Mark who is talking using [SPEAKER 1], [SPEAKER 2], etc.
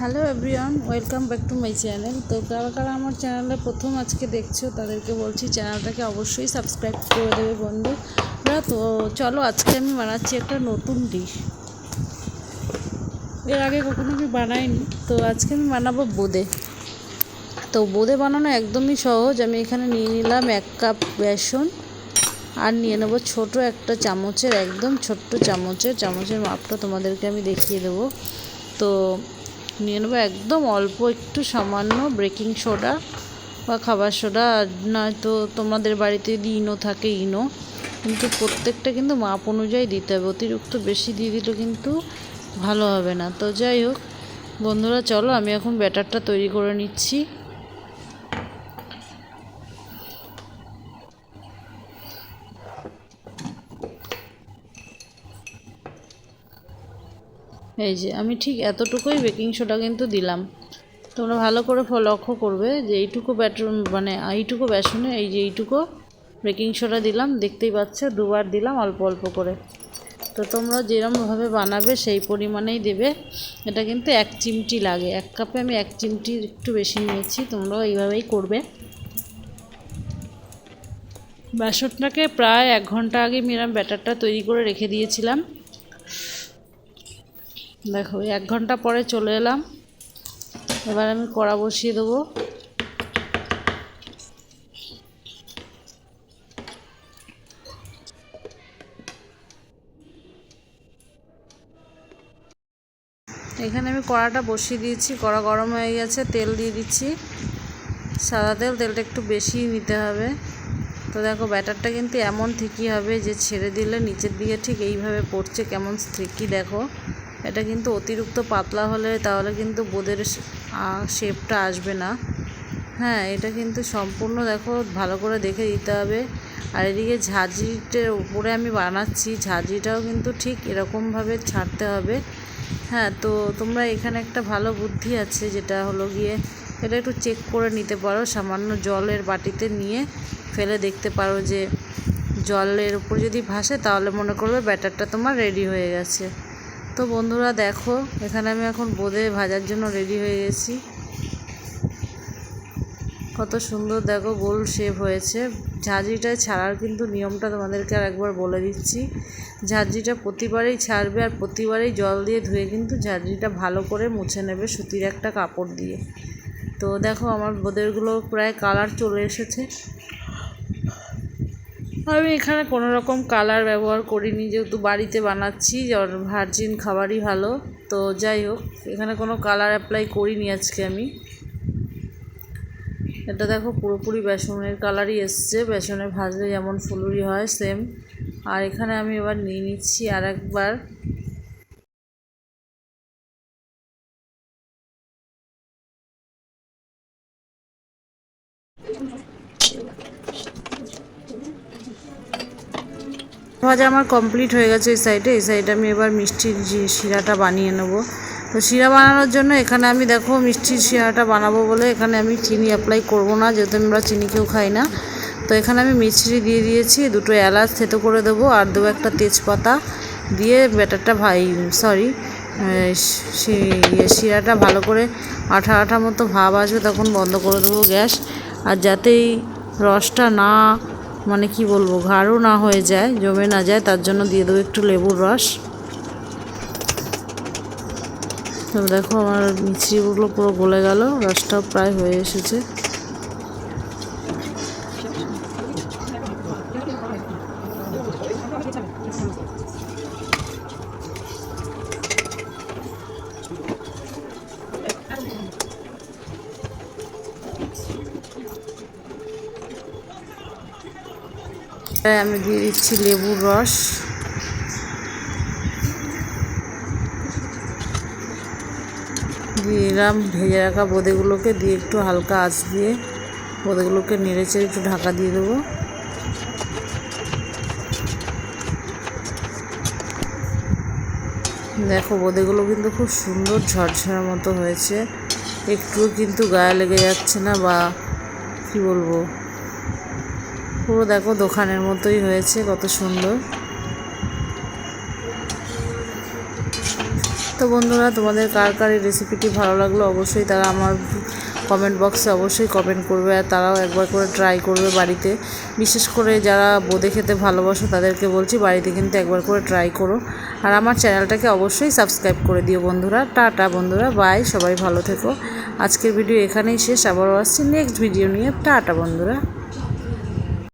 [SPEAKER 1] Hello everyone, welcome back to my channel. তো কারা কারা আমার চ্যানেলে প্রথম আজকে দেখছ, তাদেরকে বলছি চ্যানেলটাকে অবশ্যই সাবস্ক্রাইব করে দেবে বন্ধুরা তো চলো আজকে আমি বানাচ্ছি একটা নতুন ডিশ এর আগে কখনো আমি বানাইনি, তো আজকে আমি বানাবো বোঁদে। তো বোঁদে বানানো একদমই সহজ। আমি এখানে নিয়ে নিলাম এক কাপ বেসন আর নিয়ে নেব ছোট একটা চামচের, একদম ছোট্ট চামচের। চামচের মাপটা তোমাদেরকে আমি দেখিয়ে দেবো। তো নিয়ে নেব একদম অল্প, একটু সামান্য বেকিং সোডা বা খাবার সোডা নয়তো তোমাদের বাড়িতে যদি ইনো থাকে, ইনো। কিন্তু প্রত্যেকটা কিন্তু মাপ অনুযায়ী দিতে হবে, অতিরিক্ত বেশি দিয়ে দিলে কিন্তু ভালো হবে না। তো যাই হোক, বন্ধুরা, চলো আমি এখন ব্যাটারটা তৈরি করে নিচ্ছি। এই যে, আমি ঠিক এতটুকুই বেকিং সোডা কিন্তু দিলাম। তোমরা ভালো করে লক্ষ্য করবে যে এইটুকু ব্যাটার মানে এইটুকু বেসনে এই যে এইটুকু বেকিং সোডা দিলাম। দেখতেই পাচ্ছ, দুবার দিলাম অল্প অল্প করে। তো তোমরা যেরমভাবে বানাবে সেই পরিমাণেই দেবে। এটা কিন্তু এক চিমটি লাগে। এক কাপে আমি এক চিমটির একটু বেশি নিয়েছি। তোমরাও এইভাবেই করবে। বেসনটাকে প্রায় এক ঘণ্টা আগে মেরাম ব্যাটারটা তৈরি করে রেখে দিয়েছিলাম। দেখো এক ঘণ্টা পরে চলে এলাম। এবার আমি কড়া বসিয়ে দেবো। এখানে আমি কড়াটা বসিয়ে দিয়েছি, কড়া গরম হয়ে গেছে, তেল দিয়ে দিচ্ছি। সাদা তেল, তেলটা একটু বেশি নিতে হবে। তো দেখো, ব্যাটারটা কিন্তু এমন ঠিকই হবে যে ছেড়ে দিলে নিচের দিকে ঠিক এইভাবে পড়ছে, কেমন ঠিকই দেখো। এটা কিন্তু অতিরিক্ত পাতলা হলে তাহলে কিন্তু বোদের শেপটা আসবে না। হ্যাঁ এটা কিন্তু সম্পূর্ণ দেখো, ভালো করে দেখে দিতে হবে। আর এদিকে ঝাঁঝরিটার উপরে আমি বানাচ্ছি ঝাঁঝরিটাও কিন্তু ঠিক এরকমভাবে ছাড়তে হবে। হ্যাঁ তো তোমরা এখানে একটা ভালো বুদ্ধি আছে, যেটা হলো গিয়ে এটা একটু চেক করে নিতে পারো, সামান্য জলের বাটিতে নিয়ে ফেলে দেখতে পারো যে জলের উপর যদি ভাসে তাহলে মনে করবে ব্যাটারটা তোমার রেডি হয়ে গেছে। তো বন্ধুরা দেখো, এখানে আমি এখন বোঁদে ভাজার জন্য রেডি হয়ে গেছি। কত সুন্দর দেখো গোল শেপ হয়েছে। ঝাঁঝরিটায় ছাড়ার কিন্তু নিয়মটা তোমাদেরকে আর একবার বলে দিচ্ছি। ঝাঁঝরিটা প্রতিবারেই ছাড়বে আর প্রতিবারেই জল দিয়ে ধুয়ে কিন্তু ঝাঁঝরিটা ভালো করে মুছে নেবে সুতির একটা কাপড় দিয়ে। তো দেখো আমার বোঁদেরগুলো প্রায় কালার চলে এসেছে। আমি এখানে কোনো রকম কালার ব্যবহার করিনি, যেহেতু বাড়িতে বানাচ্ছি ভার্জিন খাবারই ভালো। তো যাই হোক, এখানে কোনো কালার অ্যাপ্লাই করিনি আজকে আমি। এটা দেখো পুরোপুরি বেসনের কালারই এসছে, বেসনে ভাজলে যেমন ফুলুরি হয় সেম আর এখানে আমি এবার নিয়ে নিচ্ছি আর একবার ভাজা আমার কমপ্লিট হয়ে গেছে এই সাইডে এই সাইডে আমি এবার মিষ্টির শিরাটা বানিয়ে নেব। তো শিরা বানানোর জন্য এখানে আমি দেখো মিষ্টির শিরাটা বানাবো বলে এখানে আমি চিনি অ্যাপ্লাই করব না, যেহেতু আমরা চিনি কেউ খাই না। তো এখানে আমি মিষ্টি দিয়ে দিয়েছি, দুটো এলাচ থেতো করে দেবো আর দেবো একটা তেজপাতা দিয়ে ব্যাটারটা ভাই সরি শিরাটা ভালো করে আঠা আঠা মতো ভাব আসবে, তখন বন্ধ করে দেবো গ্যাস। আর যাতে রসটা না মানে কি বলব, ঘাড়ও না হয়ে যায়, জমে না যায়, তার জন্য দিয়ে দেবো একটু লেবুর রস। তো দেখো আমার মিছরিগুলো পুরো গলে গেল, রসটাও প্রায় হয়ে এসেছে। আমি দিয়ে দিচ্ছি লেবুর রস। দিয়ে দিলাম ভেজে রাখা বোঁদেগুলোকে দিয়ে একটু হালকা আঁচ দিয়ে বোঁদেগুলোকে নেড়ে চেড়ে একটু ঢাকা দিয়ে দেবো। দেখো, বোঁদেগুলো কিন্তু খুব সুন্দর ঝরঝরা মতো হয়েছে। একটুও কিন্তু গায়ে লেগে যাচ্ছে না বা কি বলব? পুরো দেখো দোকানের মতোই হয়েছে, কত সুন্দর। তো বন্ধুরা, তোমাদের কার কার এই রেসিপিটি ভালো লাগল অবশ্যই তারা আমার কমেন্ট বক্সে অবশ্যই কমেন্ট করবে আর তারাও একবার করে ট্রাই করবে বাড়িতে। বিশেষ করে যারা বোঁদে খেতে ভালোবাসো তাদেরকে বলছি, বাড়িতে কিন্তু একবার করে ট্রাই করো। আর আমার চ্যানেলটাকে অবশ্যই সাবস্ক্রাইব করে দিও বন্ধুরা। টাটা বন্ধুরা বাই সবাই ভালো থেকো। আজকের ভিডিও এখানেই শেষ, আবারও আসছি নেক্সট ভিডিও নিয়ে। টাটা বন্ধুরা।